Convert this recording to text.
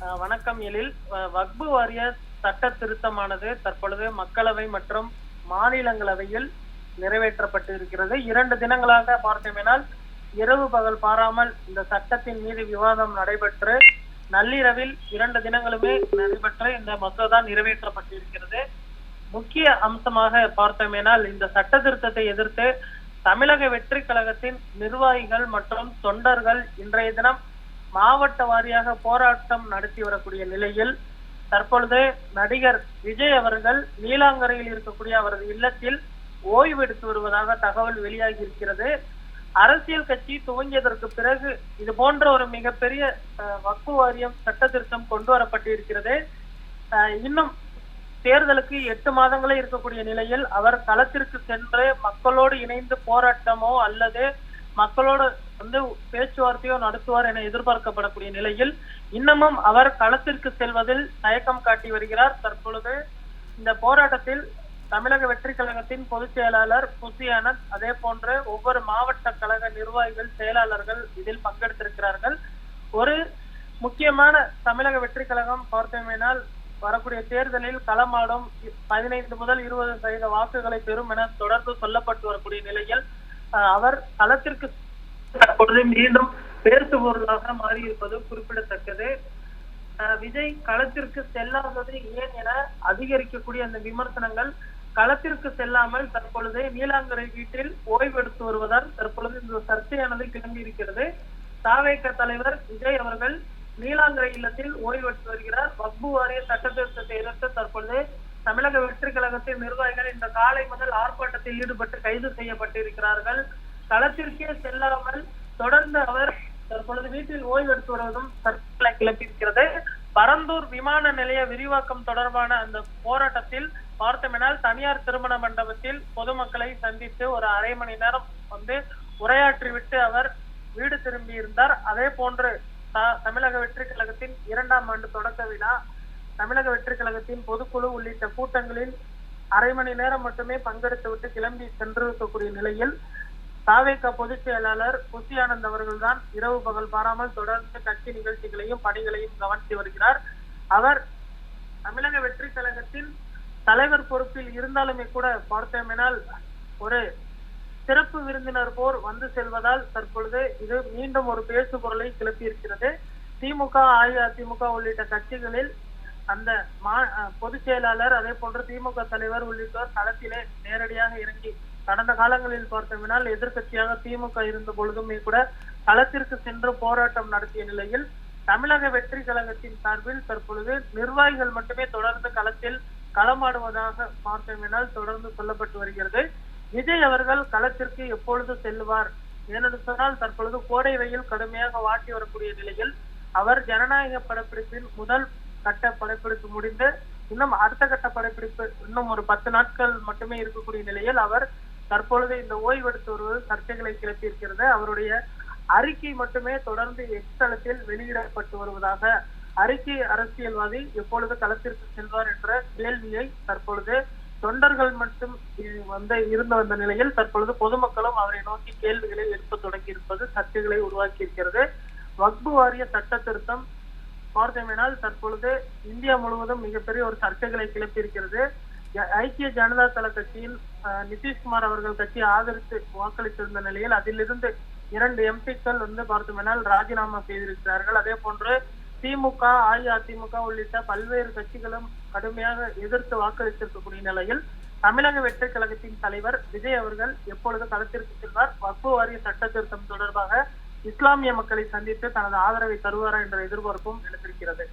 வணக்கம் எழில். வக்பு வாரிய சட்ட திருத்தமானது தற்பொழுது மக்களவை மற்றும் மாநிலங்களவையில் நிறைவேற்றப்பட்டு இருக்கிறது இரண்டு தினங்களாக பார்த்தோமேனால் இரவு பகல் பாராமல் இந்த சட்டத்தின் மீது விவாதம் நடைபெற்று நள்ளிரவில் இரண்டு தினங்களுமே நடைபெற்று இந்த மசோதா நிறைவேற்றப்பட்டிருக்கிறது. முக்கிய அம்சமாக பார்த்தோமேனால் இந்த சட்ட திருத்தத்தை எதிர்த்து தமிழக வெற்றி கழகத்தின் நிர்வாகிகள் மற்றும் தொண்டர்கள் இன்றைய தினம் மாவட்ட வாரியாக போராட்டம் நடத்தி வரக்கூடிய நிலையில் தற்பொழுது நடிகர் விஜய் அவர்கள் நீலாங்கரையில் இருக்கக்கூடிய அவரது இல்லத்தில் ஓய்வு எடுத்து வருவதாக தகவல் வெளியாகி இருக்கிறது அரசியல் கட்சி துவங்கியதற்கு பிறகு இது போன்ற ஒரு மிகப்பெரிய அஹ், வாரியம் சட்ட திருத்தம் கொண்டு வரப்பட்டிருக்கிறது. அஹ், இன்னும் தேர்தலுக்கு எட்டு மாதங்களே இருக்கக்கூடிய நிலையில் அவர் களத்திற்கு சென்று மக்களோடு இணைந்து போராட்டமோ அல்லது மக்களோட வந்து பேச்சுவார்த்தையோ நடத்துவார் என எதிர்பார்க்கப்படக்கூடிய நிலையில் இன்னமும் அவர் களத்திற்கு செல்வதில் தயக்கம் காட்டி வருகிறார். தற்பொழுது இந்த போராட்டத்தில் தமிழக வெற்றி கழகத்தின் பொதுச் செயலாளர் புசி அனந்த் அதே போன்று ஒவ்வொரு மாவட்ட கழக நிர்வாகிகள் செயலாளர்கள் இதில் பங்கெடுத்திருக்கிறார்கள். ஒரு முக்கியமான தமிழக வெற்றி கழகம் பார்த்தோமேனால் வரக்கூடிய தேர்தலில் களமாடும் பதினைந்து முதல் இருபது சதவீத வாக்குகளை பெறும் என தொடர்ந்து சொல்லப்பட்டு வரக்கூடிய நிலையில் அவர் களத்திற்கு தற்பொழுது மீண்டும் பேசு பொருளாக மாறியிருப்பது குறிப்பிடத்தக்கது. விஜய் களத்திற்கு செல்லாதது ஏன் என அதிகரிக்கக்கூடிய அந்த விமர்சனங்கள் களத்திற்கு செல்லாமல் தற்பொழுது நீலாங்கரை வீட்டில் ஓய்வெடுத்து வருவதால் தற்பொழுது இந்த சர்ச்சையானது கிளம்பி இருக்கிறது. தாவேக தலைவர் விஜய் அவர்கள் நீலாங்கரை இல்லத்தில் ஓய்வெடுத்து வருகிறார். வக்பு வாரிய சட்டத்திருத்தத்தை எதிர்த்து தற்பொழுது தமிழக வெற்றி கழகத்தின் நிர்வாகிகள் இந்த காலை முதல் ஆர்ப்பாட்டத்தில் ஈடுபட்டு கைது செய்யப்பட்டிருக்கிறார்கள். களத்திற்கே செல்லாமல் தொடர்ந்து அவர் தற்பொழுது வீட்டில் ஓய்வெடுத்து வருவதும் சர்ச்சைகளை கிளப்பியிருக்கிறது. பரந்தூர் விமான நிலைய விரிவாக்கம் தொடர்பான அந்த போராட்டத்தில் பார்த்தமெனால் தனியார் திருமண மண்டபத்தில் பொதுமக்களை சந்தித்து ஒரு அரை மணி நேரம் வந்து உரையாற்றிவிட்டு அவர் வீடு திரும்பி இருந்தார் அதே போன்று த- தமிழக வெற்றி கழகத்தின் இரண்டாம் ஆண்டு தொடக்க விழா தமிழக வெற்றி கழகத்தின் பொதுக்குழு உள்ளிட்ட கூட்டங்களில் அரை மணி நேரம் மட்டுமே பங்கெடுத்துவிட்டு கிளம்பி சென்றிருக்கக்கூடிய நிலையில் தாவேக பொதுச் செயலாளர் புசி ஆனந்த் அவர்கள்தான் இரவு பகல் பாராமல் தொடர்ந்து கட்சி நிகழ்ச்சிகளையும் பணிகளையும் கவனித்து வருகிறார். அவர் தமிழக வெற்றி கழகத்தின் தலைவர் பொறுப்பில் இருந்தாலுமே கூட பார்த்தோமெனால் ஒரு சிறப்பு விருந்தினர் போர் வந்து செல்வதால் தற்பொழுது இது மீண்டும் ஒரு பேசு பொருளை கிளப்பியிருக்கிறது. திமுக அஇஅதிமுக உள்ளிட்ட கட்சிகளில் அந்த மா அஹ் பொதுச் செயலாளர் அதே போன்று திமுக தலைவர் உள்ளிட்டோர் களத்திலே நேரடியாக இறங்கி கடந்த காலங்களில் பார்த்தோம்னால் எதிர்கட்சியாக திமுக இருந்த பொழுதுமே கூட களத்திற்கு சென்று போராட்டம் நடத்திய நிலையில் தமிழக வெற்றி கழகத்தின் சார்பில் தற்பொழுது நிர்வாகிகள் மட்டுமே தொடர்ந்து களத்தில் களமாடுவதாக பார்த்தோம்னால் தொடர்ந்து சொல்லப்பட்டு வருகிறது. விஜய் அவர்கள் களத்திற்கு எப்பொழுது செல்லுவார்? ஏனென்று சொன்னால் தற்பொழுது கோடை வெயில் கடுமையாக வாட்டி வரக்கூடிய நிலையில் அவர் ஜனநாயக படப்பிடிப்பின் முதல் கட்ட படப்பிடிப்பு முடிந்து இன்னும் அடுத்த கட்ட படப்பிடிப்பு இன்னும் ஒரு பத்து நாட்கள் மட்டுமே இருக்கக்கூடிய நிலையில் அவர் தற்பொழுது இந்த ஓய்வெடுத்து வருவது சர்ச்சைகளை கிளப்பியிருக்கிறது. அவருடைய அறிக்கை மட்டுமே தொடர்ந்து எக்ஸ்தலத்தில் வெளியிடப்பட்டு வருவதாக அறிக்கை அரசியல்வாதி எப்பொழுது களத்திற்கு செல்வார் என்ற கேள்வியை தற்பொழுது தொண்டர்கள் மட்டும் வந்து இருந்து வந்த நிலையில் தற்பொழுது பொதுமக்களும் அவரை நோக்கி கேள்விகளை எழுப்ப தொடங்கி இருப்பது சர்ச்சைகளை உருவாக்கி இருக்கிறது வக்பு வாரிய சட்ட திருத்தம் பார்த்தோமேனால் தற்பொழுது இந்தியா முழுவதும் மிகப்பெரிய ஒரு சர்ச்சைகளை கிளப்பியிருக்கிறது. ஐக்கிய ஜனதா தள கட்சியில் நிதிஷ்குமார் அவர்கள் கட்சி ஆதரித்து வாக்களித்திருந்த நிலையில் அதிலிருந்து இரண்டு எம்பிக்கள் வந்து பார்த்தோமேனால் ராஜினாமா செய்திருக்கிறார்கள். அதே போன்று திமுக அஇஅதிமுக உள்ளிட்ட பல்வேறு கட்சிகளும் கடுமையாக எதிர்த்து வாக்களித்திருக்கக்கூடிய நிலையில் தமிழக வெற்றி கழகத்தின் தலைவர் விஜய் அவர்கள் எப்பொழுது களத்திற்கு செல்வார்? வக்பு வாரிய சட்ட திருத்தம் தொடர்பாக இஸ்லாமிய மக்களை சந்தித்து தனது ஆதரவை தருவாரா என்ற எதிர்பார்ப்பும் எழுந்திருக்கிறது